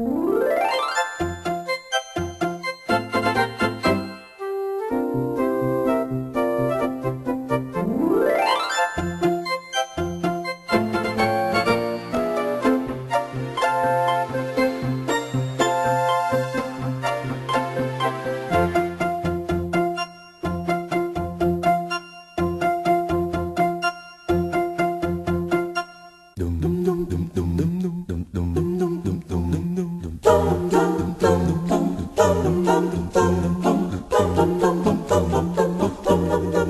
Ooh.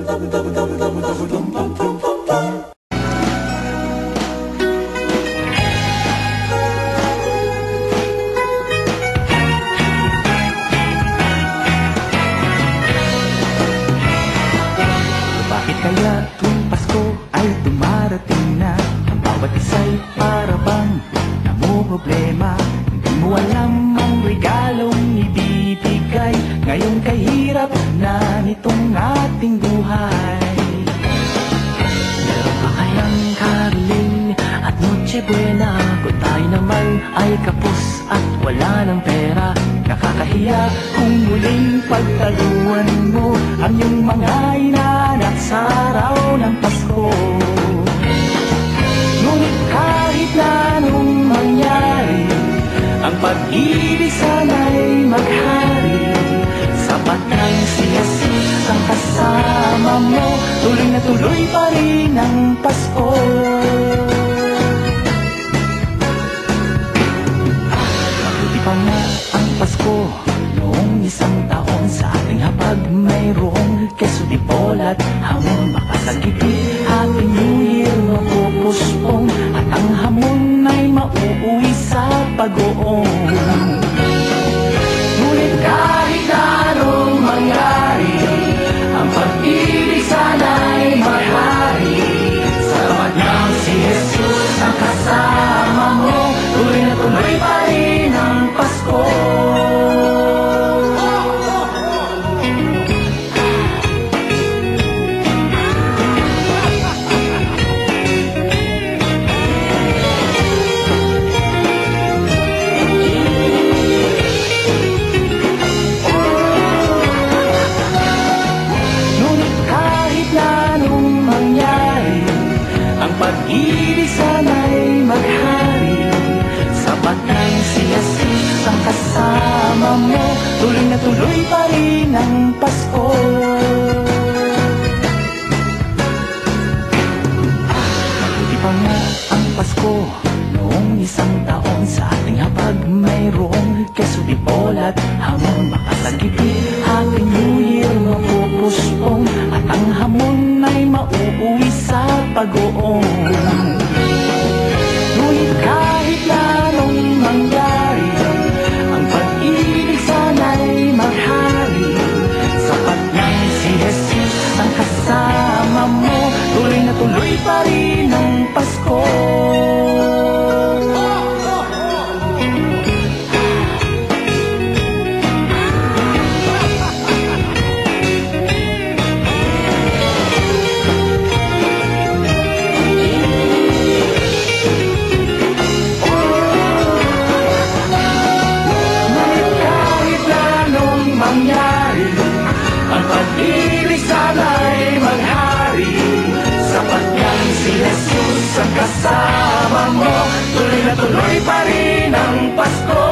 dum dum dum dum Ngayong kahirap na nitong ating buhay. Meron pa kayang karoling at noche buena? Kung tayo naman ay kapos at wala ng pera Nakakahiya kung muling pagtaluan mo Ang iyong mga inaanak sa araw ng Pasko. Ngunit kahit na anong mangyari Ang pag-ibig sana'y Tuloy pa rin ang Pasko. Mabuti pa nga ang Pasko. Noong isang taon sa ating hapag Mayroong keso di bolat Hamon. Makasagipit Happy New Year mapupuspong At ang hamon ay mauuwi sa pag-oong pag-ibig sana'y maghari. Sapat lang si Jesus ang kasama mo Tuloy na tuloy pa rin ang Pasko. Mabuti pa nga ang Pasko Noong isang taon sa ating hapag Mayroong keso di bolat Hamon makasagipit Happy New Year mapupuspong At ang hamon ay mauuwi sa pag-oong Ngunit kahit na anong mangyari Ang pag-ibig sana'y maghari Sapat lang si Jesus ang kasama mo Tuloy na tuloy pa rin ang Pasko Tuloy pa rin ang Pasko